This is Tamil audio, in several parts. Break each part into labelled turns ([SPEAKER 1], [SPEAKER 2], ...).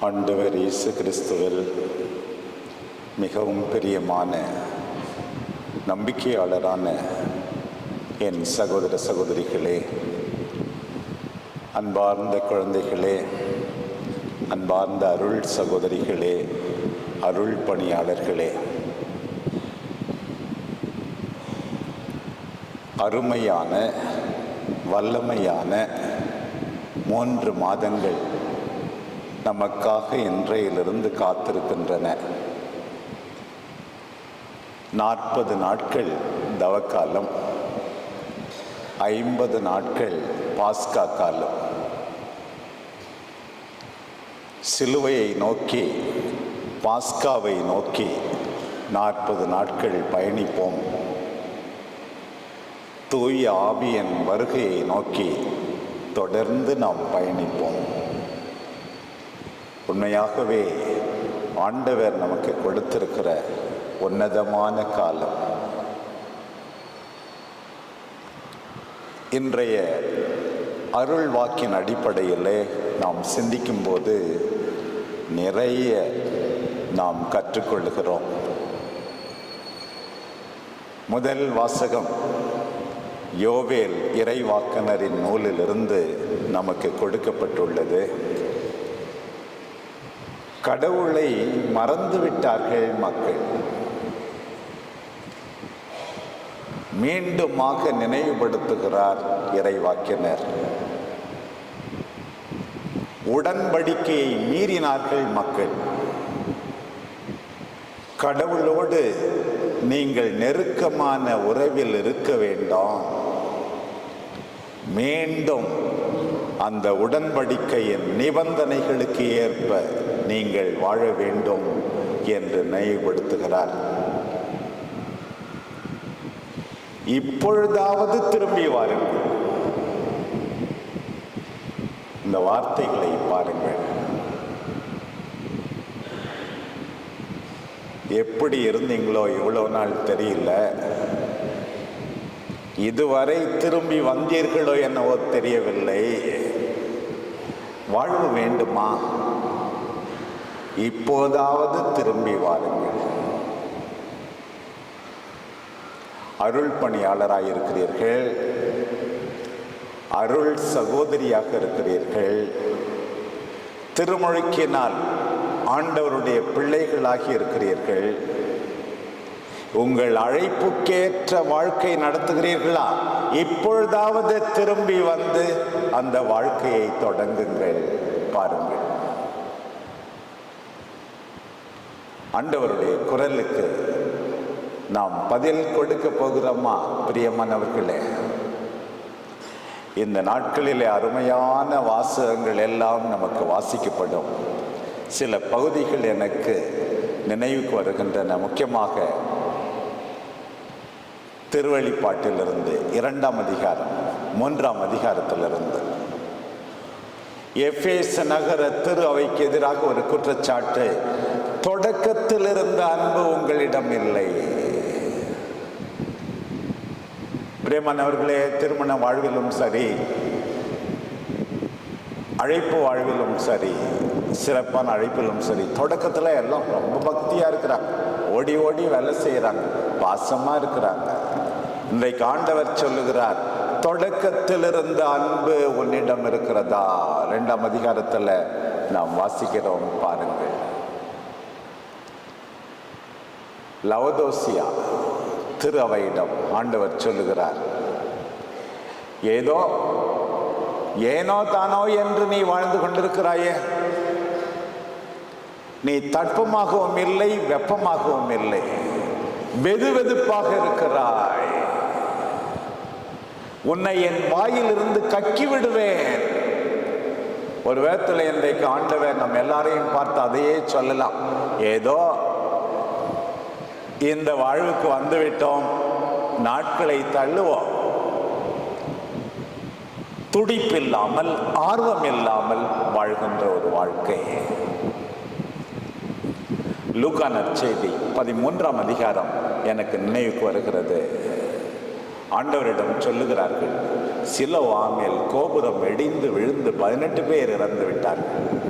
[SPEAKER 1] ஆண்டவர் இயேசு கிறிஸ்துவில் மிகவும் பிரியமான நம்பிக்கையாளரான என் சகோதர சகோதரிகளே அன்பார்ந்த குழந்தைகளே அன்பார்ந்த அருள் சகோதரிகளே அருள் பணியாளர்களே. அருமையான வல்லமையான மூன்று மாதங்கள் நமக்காக இன்றையிலிருந்து காத்திருக்கின்றன. நாற்பது நாட்கள் தவக்காலம். ஐம்பது நாட்கள் பாஸ்கா காலம். சிலுவையை நோக்கி பாஸ்காவை நோக்கி நாற்பது நாட்கள் பயணிப்போம். தூய ஆவியன் வருகையை நோக்கி தொடர்ந்து நாம் பயணிப்போம். உண்மையாகவே ஆண்டவர் நமக்கு கொடுத்திருக்கிற உன்னதமான காலம். இன்றைய அருள் வாக்கின் அடிப்படையில் நாம் சிந்திக்கும்போது நிறைய நாம் கற்றுக்கொள்கிறோம். முதல் வாசகம் யோவேல் இறைவாக்கனரின் நூலிலிருந்து நமக்கு கொடுக்கப்பட்டுள்ளது. கடவுளை மறந்துவிட்டார்கள் மக்கள். மீண்டுமாக நினைவுபடுத்துகிறார் இறைவாக்கினர். உடன்படிக்கையை மீறினார்கள் மக்கள். கடவுளோடு நீங்கள் நெருக்கமான உறவில் இருக்க வேண்டாம். மீண்டும் அந்த உடன்படிக்கையின் நிபந்தனைகளுக்கு ஏற்ப நீங்கள் வாழ வேண்டும் என்று நினைவுபடுத்துகிறார். இப்பொழுதாவது திரும்பி வாருங்கள். இந்த வார்த்தைகளை பாருங்கள். எப்படி இருந்தீங்களோ இவ்வளோ நாள் தெரியல. இதுவரை திரும்பி வந்தீர்களோ என்னவோ தெரியவில்லை. வாழ்வு வேண்டுமா? இப்போதாவது திரும்பி வாருங்கள். அருள் பணியாளராக இருக்கிறீர்கள். அருள் சகோதரியாக இருக்கிறீர்கள். திருமொழிக்கினால் ஆண்டவருடைய பிள்ளைகளாகி இருக்கிறீர்கள். உங்கள் அழைப்புக்கேற்ற வாழ்க்கை நடத்துகிறீர்களா? இப்பொழுதாவது திரும்பி வந்து அந்த வாழ்க்கையை தொடங்குங்கள். பாருங்கள். ஆண்டவருடைய குரலுக்கு நாம் பதில் கொடுக்க போகிறோமா பிரியமானவர்களே? இந்த நாட்களிலே அருமையான வாசகங்கள் எல்லாம் நமக்கு வாசிக்கப்படும். சில பகுதிகள் எனக்கு நினைவுக்கு வருகின்றன. முக்கியமாக திருவழிப்பாட்டிலிருந்து இரண்டாம் அதிகாரம் மூன்றாம் அதிகாரத்திலிருந்து. எஃப்ஏஸ் நகர திரு அவைக்கு எதிராக ஒரு குற்றச்சாட்டு தொடக்கத்தில் இருந்த அன்பு உங்களிடம் இல்லை பிரேமனவர்களே திருமண வாழ்விலும் சரி அழைப்பு வாழ்விலும் சரி சிறப்பான அழைப்பிலும் சரி தொடக்கத்தில் எல்லாம் ரொம்ப பக்தியாக இருக்கிறாங்க. ஓடி ஓடி வேலை செய்கிறாங்க பாசமாக இருக்கிறாங்க. இன்றைக்கு ஆண்டவர் சொல்லுகிறார் தொடக்கத்தில் இருந்த அன்பு உன்னிடம் இருக்கிறதா? ரெண்டாம் அதிகாரத்தில் நாம் வாசிக்கிறோம் பாருங்கள். லவதோசியா திரு அவையிடம் ஆண்டவர் சொல்லுகிறார் ஏதோ ஏனோ தானோ என்று நீ வாழ்ந்து கொண்டிருக்கிறாயே நீ தட்பமாகவும் இல்லை வெப்பமாகவும் இல்லை வெது வெதுப்பாக இருக்கிறாய். உன்னை என் வாயிலிருந்து கக்கி விடுவேன். ஒரு விதத்தில் இன்றைக்கு ஆண்டவர் நம்ம எல்லாரையும் பார்த்து அதையே சொல்லலாம். ஏதோ இந்த வாழ்வுக்கு வந்துவிட்டோம். நாட்களை தள்ளுவோம். துடிப்பில்லாமல் ஆர்வம் இல்லாமல் வாழ்கின்ற ஒரு வாழ்க்கை. லூகா நற்செய்தி பதிமூன்றாம் அதிகாரம் எனக்கு நினைவுக்கு வருகிறது. ஆண்டவரிடம் சொல்லுகிறார்கள் சில மேல் கோபுரம் வெடிந்து விழுந்து பதினெட்டு பேர் இறந்து விட்டார்கள்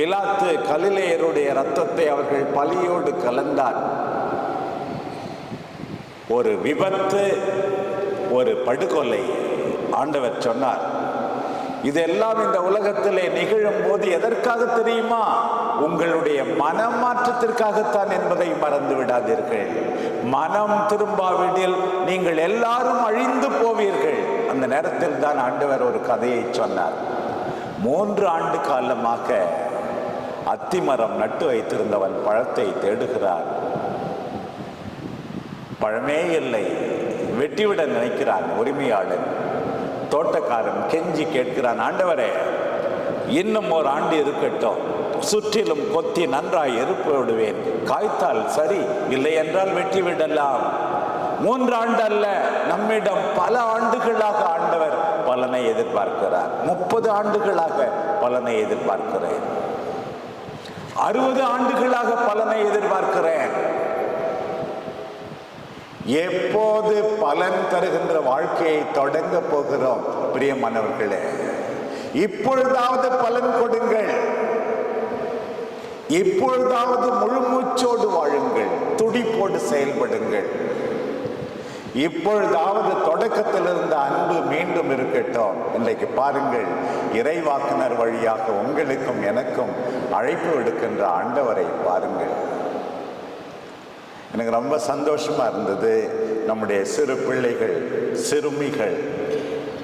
[SPEAKER 1] பிலாத்து கலிலேயருடைய ரத்தத்தை அவர்கள் பலியோடு கலந்தார். ஒரு விபத்து ஒரு படுகொலை ஆண்டவர் சொன்னார். இதெல்லாம் இந்த உலகத்திலே நிகழும் போது எதற்காக தெரியுமா? உங்களுடைய மனமாற்றத்திற்காகத்தான் என்பதை மறந்து விடாதீர்கள். மனம் திரும்பாவிடில் நீங்கள் எல்லாரும் அழிந்து போவீர்கள். அந்த நேரத்தில் தான் ஆண்டவர் ஒரு கதையை சொன்னார். மூன்று ஆண்டு காலமாக அத்திமரம் நட்டு வைத்திருந்தவன் பழத்தை தேடுகிறார். பழமே இல்லை. வெட்டிவிட நினைக்கிறான் உரிமையாளன். தோட்டக்காரன் கெஞ்சி கேட்கிறான் ஆண்டவரே இன்னும் ஒரு ஆண்டு இருக்கட்டும். சுற்றிலும் கொத்தி நன்றாய் எருப்பு விடுவேன். காய்த்தால் சரி இல்லை என்றால் வெட்டி விடலாம் மூன்று ஆண்டு அல்ல நம்மிடம் பல ஆண்டுகளாக ஆண்டவர் பலனை எதிர்பார்க்கிறார். முப்பது ஆண்டுகளாக பலனை எதிர்பார்க்கிறேன். அறுபது ஆண்டுகளாக பலனை எதிர்பார்க்கிறேன். எப்போது பலன் தருகின்ற வாழ்க்கையை தொடங்க போகிறோம் பிரியமானவர்களே இப்பொழுதாவது பலன் கொடுங்கள். இப்பொழுதாவது முழு மூச்சோடு வாழுங்கள். துடிப்போடு செயல்படுங்கள். இப்பொழுதாவது தொடக்கத்தில் இருந்த அன்பு மீண்டும் இருக்கட்டும். இன்றைக்கு பாருங்கள் இறைவாக்குனர் வழியாக உங்களுக்கும் எனக்கும் அழைப்பு விடுக்கின்ற ஆண்டவரை பாருங்கள். எனக்கு ரொம்ப சந்தோஷமா இருந்தது. நம்முடைய சிறு பிள்ளைகள் சிறுமிகள்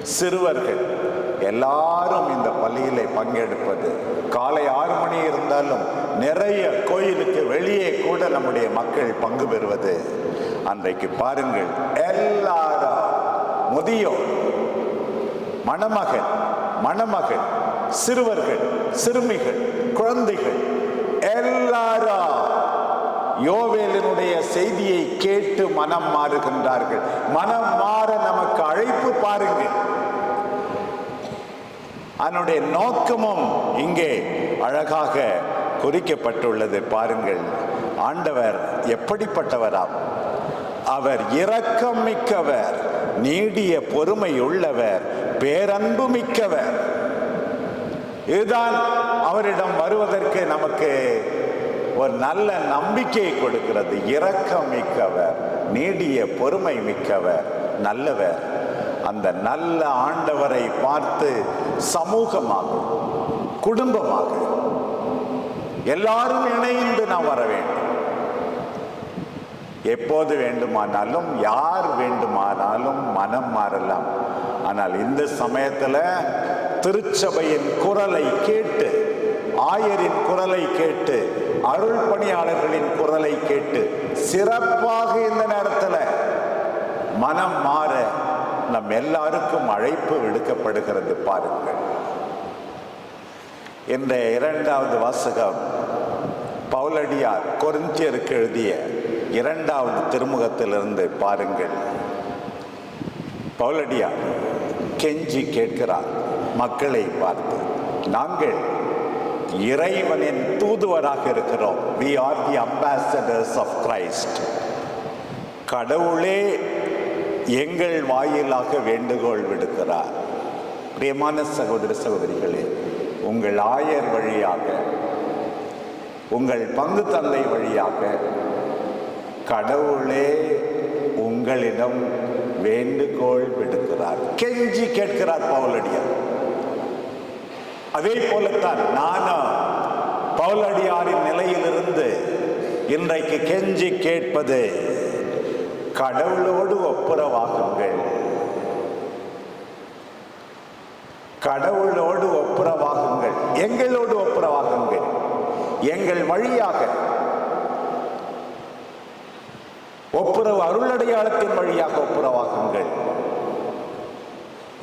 [SPEAKER 1] சிறுவர்கள் எல்லாரும் இந்த பள்ளியிலே பங்கெடுப்பது. காலை ஆறு மணி இருந்தாலும் நிறைய கோயிலுக்கு வெளியே கூட நம்முடைய மக்கள் பங்கு பெறுவது. அன்றைக்கு பாருங்கள் எல்லாரும் முதியோர் மணமகன் மணமகள் சிறுவர்கள் சிறுமிகள் குழந்தைகள் எல்லாரும் யோவேலனுடைய செய்தியை கேட்டு மனம் மாறுகின்றார்கள். மனம் மாற நமக்கு அழைப்பு பாருங்கள். அதனுடைய நோக்கமும் இங்கே அழகாக குறிக்கப்பட்டுள்ளது பாருங்கள். ஆண்டவர் எப்படிப்பட்டவராம்? அவர் இரக்கம் மிக்கவர் நீடிய பொறுமை உள்ளவர் பேரன்பு மிக்கவர். இதுதான் அவரிடம் வருவதற்கு நமக்கு ஒரு நல்ல நம்பிக்கையை கொடுக்கிறது. இரக்கம் மிக்கவர் நீடிய பொறுமை மிக்கவர் நல்லவர். அந்த நல்ல ஆண்டவரை பார்த்து சமூகமாக குடும்பமாக எல்லாரும் இணைந்து நாம் வர வேண்டும். எப்போது வேண்டுமானாலும் யார் வேண்டுமானாலும் மனம் மாறலாம். ஆனால் இந்த சமயத்தில் திருச்சபையின் குரலை கேட்டு ஆயரின் குரலை கேட்டு அருள் பணியாளர்களின் குரலை கேட்டு சிறப்பாக இந்த நேரத்தில் மனம் மாற நம் எல்லாருக்கும் அழைப்பு விடுக்கப்படுகிறது பாருங்கள். இந்த இரண்டாவது வாசகம் பவுலடியார் கொரிந்தியருக்கு எழுதிய இரண்டாவது திருமுகத்திலிருந்து பாருங்கள். பவுலடியார் கெஞ்சி கேட்கிறார் மக்களை பார்த்து நாங்கள் இறைவனின் தூதுவராக இருக்கிறோம். We are the ambassadors of Christ கடவுளே எங்கள் வாயிலாக வேண்டுகோள் விடுக்கிறார். பிரியமான சகோதர சகோதரிகளே உங்கள் ஆயர் வழியாக உங்கள் பங்கு தந்தை வழியாக கடவுளே உங்களிடம் வேண்டுகோள் விடுக்கிறார். கெஞ்சி கேட்கிறார் பவுலடியார். அதே போலத்தான் நானும் பவுலடியாரின் நிலையிலிருந்து இன்றைக்கு கெஞ்சி கேட்பது கடவுளோடு ஒப்புரவாகுங்கள். கடவுளோடு ஒப்புரவாகுங்கள். எங்களோடு ஒப்புரவாகுங்கள். எங்கள் வழியாக ஒப்புரவு அருளடையாளத்தின் வழியாக ஒப்புரவாக்குங்கள்.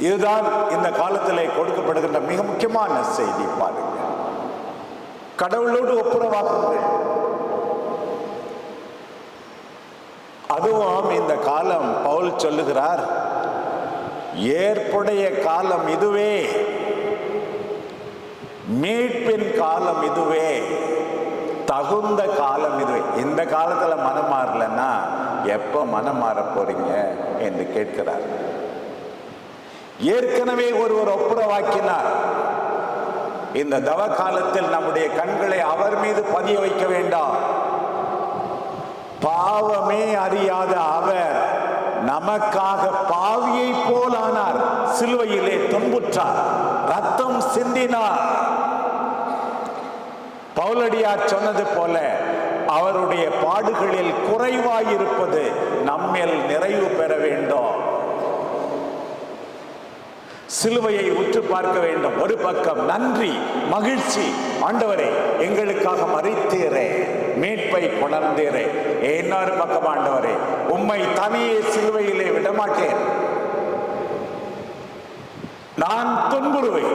[SPEAKER 1] இதுதான் இந்த காலத்திலே கொடுக்கப்படுகின்ற மிக முக்கியமான செய்தி பாருங்கள் கடவுளோடு ஒப்புரவாக்குங்கள். அதுவும் இந்த காலம் பவுல் சொல்லுகிறார் ஏற்புடைய காலம் இதுவே மீட்பின் காலம் இதுவே தகுந்த காலம் இதுவே. இந்த காலத்துல மனம் மாறலன்னா எப்ப மனம் மாற போறீங்க என்று கேட்கிறார். ஏற்கனவே ஒருவர் ஒப்புரவாக்கினார். இந்த தவ காலத்தில் நம்முடைய கண்களை அவர் மீது பதிய வைக்க வேண்டாம். பாவமே அறியாத அவர் நமக்காக பாவியை போலானார். சிலுவையிலே துன்புற்றார். ரத்தம் சிந்தினார். பவுலடியார் சொன்னது போல அவருடைய பாடுகளில் குறைவாயிருப்பது நம்மில் நிறைவு பெற வேண்டும். சிலுவையை உற்று பார்க்க வேண்டும். ஒரு பக்கம் நன்றி மகிழ்ச்சி. ஆண்டவரே எங்களுக்காக மறித்தீரே. மீட்பை கொணர்ந்தீரே. இன்னொரு பக்கம் ஆண்டவரே உம்மை தனியே சிலுவையிலே விடமாட்டேன். நான் துன்புறுவேன்.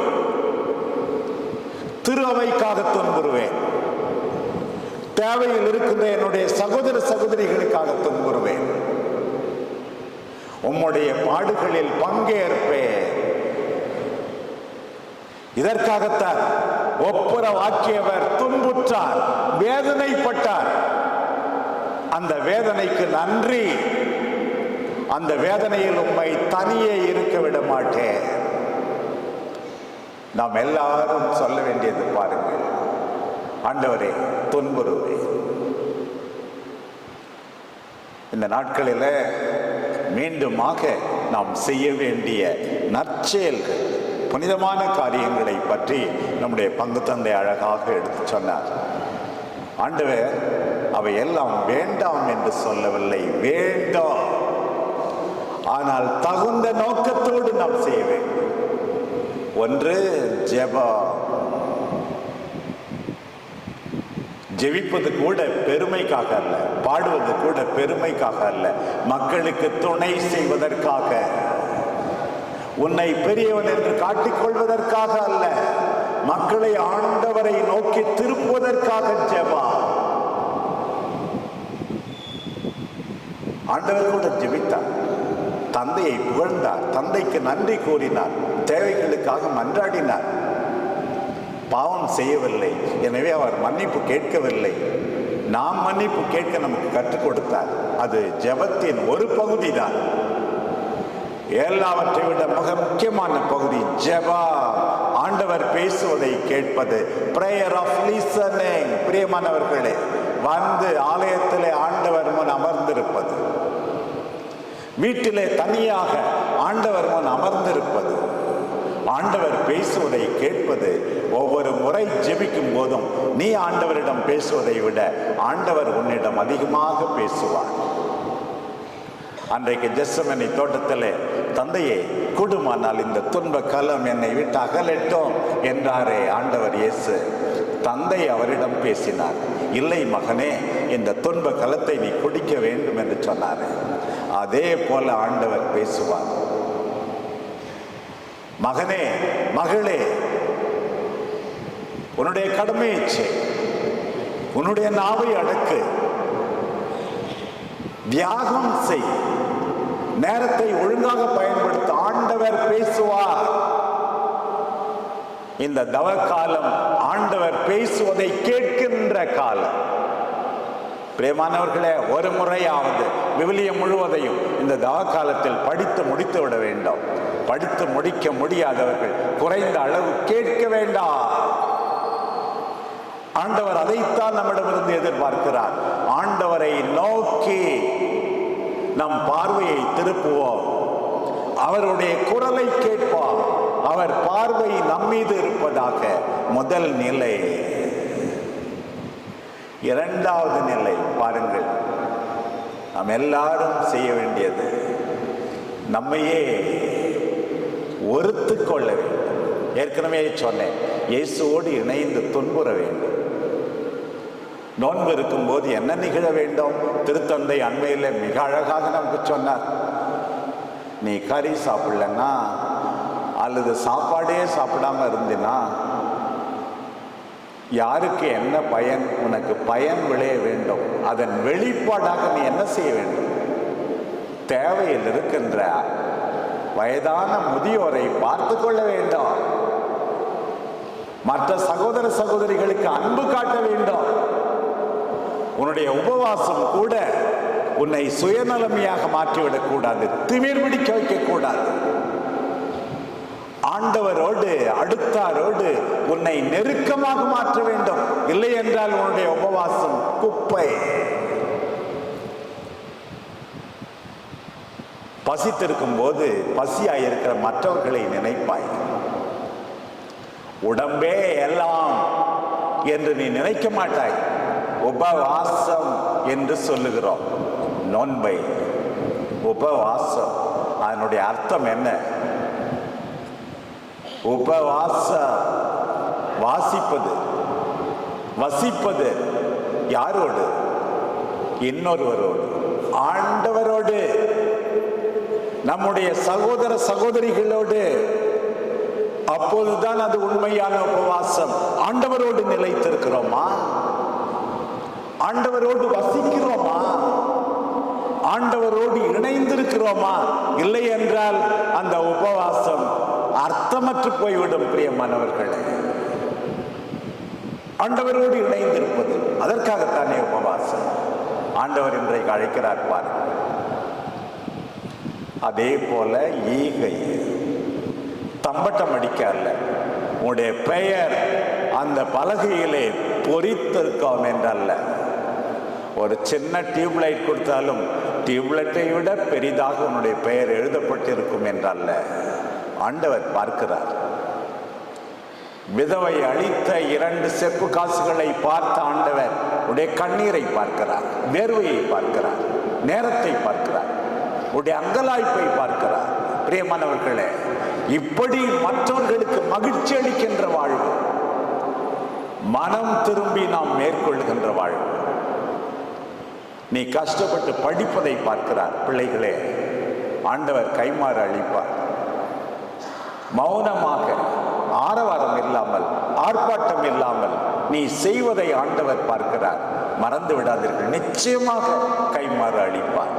[SPEAKER 1] திருவைக்காக துன்புறுவேன். தேவையில் இருக்கின்ற என்னுடைய சகோதர சகோதரிகளுக்காக துன்புறுவேன் உம்முடைய பாடுகளில் பங்கேற்பேன். இதற்காகத்தான் ஒப்புரவாக்கியவர் துன்புற்றார் வேதனைப்பட்டார். அந்த வேதனைக்கு நன்றி. அந்த வேதனையில் உம்மை தனியே இருக்க விட மாட்டேன். நாம் எல்லாரும் சொல்ல வேண்டியது பாருங்கள். ஆண்டவரே துன்புறுவேன் இந்த நாட்களில் மீண்டுமாக நாம் செய்ய வேண்டிய நற்செயல்கள் புனிதமான காரியங்களை பற்றி நம்முடைய பங்கு தந்தை அழகாக எடுத்து சொன்னார். ஆண்டவர் அவை எல்லாம் வேண்டாம் என்று சொல்லவில்லை வேண்டாம். ஆனால் தகுந்த நோக்கத்தோடு நாம் செய்ய வேண்டும். ஒன்று ஜெபம். ஜெபிப்பது கூட பெருமைக்காக அல்ல. பாடுவது கூட பெருமைக்காக அல்ல. மக்களுக்கு துணை செய்வதற்காக. உன்னை பெரியவன் என்று காட்டிக்கொள்வதற்காக அல்ல. மக்களை ஆண்டவரை நோக்கி திருப்புவதற்காக ஜெபா. ஆண்டவர் கூட ஜெபித்தார். தந்தையை புகழ்ந்தார். தந்தைக்கு நன்றி கூறினார். தேவைகளுக்காக மன்றாடினார். பாவம் செய்யவில்லை. எனவே அவர் மன்னிப்பு கேட்கவில்லை. நாம் மன்னிப்பு கேட்க நமக்கு கற்றுக் கொடுத்தார். அது ஜெபத்தின் ஒரு பகுதி தான் எல்லாவற்றை விட மிக முக்கியமான பகுதி ஜெபா. ஆண்டவர் பேசுவதை கேட்பது. பிரேயர் ஆஃப் லிசனிங் பிரியமானவர்களே வந்து ஆலயத்திலே ஆண்டவர் முன் அமர்ந்திருப்பது. வீட்டிலே தனியாக ஆண்டவர் முன் அமர்ந்திருப்பது. ஆண்டவர் பேசுவதை கேட்பது ஒவ்வொரு முறை ஜெபிக்கும் போதும் நீ ஆண்டவரிடம் பேசுவதை விட ஆண்டவர் உன்னிடம் அதிகமாக பேசுவார். அன்றைக்கு ஜெஸ்ஸமனை தோட்டத்தில் தந்தையே கூடுமானால் இந்த துன்ப கலம் என்னை விட்டு அகலட்டும் என்றாரே ஆண்டவர் இயேசு. தந்தை அவரிடம் பேசினார் இல்லை மகனே இந்த துன்ப கலத்தை நீ குடிக்க வேண்டும் என்று சொன்னார். அதே போல ஆண்டவர் பேசுவார். மகனே மகளே உன்னுடைய கடமையை செய் உன்னுடைய நாவை அடக்கு. தியாகம் செய். நேரத்தை ஒழுங்காக பயன்படுத்த ஆண்டவர் பேசுவார். இந்த தவ காலம் ஆண்டவர் பேசுவதை கேட்கின்ற காலம். பிரியமானவர்களே ஒரு முறையாவது விவிலியம் முழுவதையும் இந்த தவ காலத்தில் படித்து முடித்து விட வேண்டும். படித்து முடிக்க முடியாதவர்கள் குறைந்த அளவு கேட்க வேண்டாம். ஆண்டவர் அதைத்தான் நம்மிடமிருந்து எதிர்பார்க்கிறார். ஆண்டவரை நோக்கி நம் பார்வையை திருப்புவோம். அவருடைய குரலை கேட்போம். அவர் பார்வை நம்மீது இருப்பதாக. முதல் நிலை. இரண்டாவது நிலை பாருங்கள். நாம் எல்லாரும் செய்ய வேண்டியது நம்மையே ஒருத்து கொள்ள வேண்டும். ஏற்கனவே சொன்னேன் இயேசுவோடு இணைந்து துன்புற வேண்டும். நோன்பு இருக்கும்போது என்ன நிகழ வேண்டும்? திருத்தந்தை அண்மையில் மிக அழகாக நமக்கு சொன்னார். நீ கறி சாப்பிடலன்னா அல்லது சாப்பாடே சாப்பிடாம இருந்தினா யாருக்கு என்ன பயன்? உனக்கு பயன் விளைய வேண்டும். அதன் வெளிப்பாடாக நீ என்ன செய்ய வேண்டும்? தேவையில் இருக்கின்ற வயதான முதியோரை பார்த்து கொள்ள வேண்டும். மற்ற சகோதர சகோதரிகளுக்கு அன்பு காட்ட வேண்டும். உன்னுடைய உபவாசம் கூட உன்னை சுயநலமையாக மாற்றிவிடக் கூடாது. திமிர் பிடிக்க வைக்கக்கூடாது ஆண்டவரோடு அடுத்தாரோடு உன்னை நெருக்கமாக மாற்ற வேண்டும். இல்லை என்றால் உன்னுடைய உபவாசம் குப்பை. பசித்திருக்கும் போது பசியாக இருக்கிற மற்றவர்களை நினைப்பாய். உடம்பே எல்லாம் என்று நீ நினைக்க மாட்டாய். உபவாசம் என்று சொல்லுகிறோம். நோன்பை உபவாசம். அதனுடைய அர்த்தம் என்ன? உபவாச வாசிப்பது வசிப்பது யாரோடு? இன்னொருவரோடு. ஆண்டவரோடு. நம்முடைய சகோதர சகோதரிகளோடு அப்போதுதான் அது உண்மையான உபவாசம். ஆண்டவரோடு நிலைத்திருக்கிறோமா? ஆண்டவரோடு வசிக்கிறோமா? ஆண்டவரோடு இணைந்திருக்கிறோமா? இல்லை என்றால் அந்த உபவாசம் அர்த்தமற்று போய்விடும் பிரியமானவர்களே. ஆண்டவரோடு இணைந்திருப்பது அதற்காகத்தானே உபவாசம். ஆண்டவர் இன்றைக்கு அழைக்கிறார் பாருங்கள். அதே போல ஈகை. தம்பட்டம் அடிக்க அல்ல உன்னுடைய பெயர் அந்த பலகையிலே பொறித்திருக்கோம் என்றல்ல. ஒரு சின்ன டியூப்லைட் கொடுத்தாலும் டியூப்லைட்டை விட பெரிதாக உன்னுடைய பெயர் எழுதப்பட்டிருக்கும் என்றல்ல. ஆண்டவர் பார்க்கிறார். விதவை அளித்த இரண்டு செப்பு காசுகளை பார்த்த ஆண்டவர் உடைய கண்ணீரை பார்க்கிறார். வேர்வையை பார்க்கிறார். நேரத்தை பார்க்கிறார். உடைய அங்கலாய்ப்பை பார்க்கிறார். பிரியமானவர்களே இப்படி மற்றவர்களுக்கு மகிழ்ச்சி அளிக்கின்ற வாழ்வு மனம் திரும்பி நாம் மேற்கொள்கின்ற வாழ்வு. நீ கஷ்டப்பட்டு படிப்பதை பார்க்கிறார் பிள்ளைகளே. ஆண்டவர் கைமாறு அளிப்பார். மௌனமாக ஆரவாரம் இல்லாமல் ஆர்ப்பாட்டம் இல்லாமல் நீ செய்வதை ஆண்டவர் பார்க்கிறார். மறந்து விடாதீர்கள் நிச்சயமாக கைமாறு அளிப்பார்.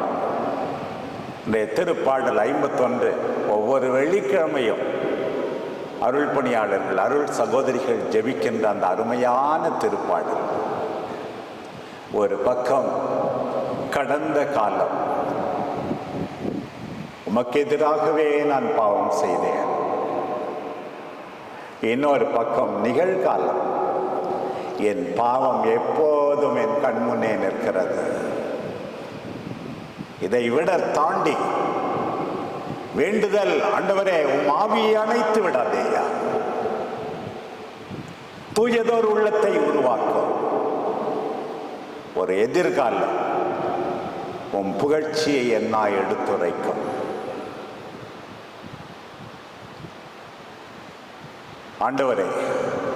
[SPEAKER 1] இந்த திருப்பாடல் ஐம்பத்தொன்று ஒவ்வொரு வெள்ளிக்கிழமையும் அருள் பணியாளர்கள் அருள் சகோதரிகள் ஜெபிக்கின்ற அந்த அருமையான திருப்பாடல். ஒரு பக்கம் கடந்த காலம். உமக்கு எதிராகவே நான் பாவம் செய்தேன். இன்னொரு பக்கம் நிகழ்காலம். என் பாவம் எப்போதும் என் கண்முன்னே நிற்கிறது. இதை விட தாண்டி வேண்டுதல் ஆண்டவரே உம் ஆவியை அணைத்து விடாதேயா? தூயதோர் உள்ளத்தை உருவாக்கும். ஒரு எதிர்காலம் உன் புகழ்ச்சியை என்ன எடுத்துரைக்கும். ஆண்டவரே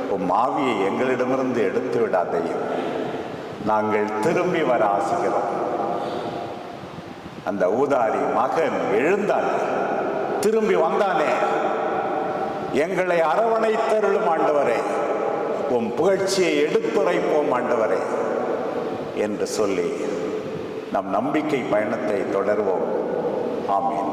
[SPEAKER 1] உம் ஆவியை எங்களிடமிருந்து எடுத்து விடாதையும். நாங்கள் திரும்பி வர ஆசுகிறோம் அந்த ஊதாரி மகன் எழுந்தான். திரும்பி வந்தானே எங்களை அரவணைத்தருளும் ஆண்டவரே உம் புகழ்ச்சியை எடுத்துரைப்போம் ஆண்டவரே என்று சொல்லி நம் நம்பிக்கை பயணத்தை தொடர்வோம். ஆமீன்.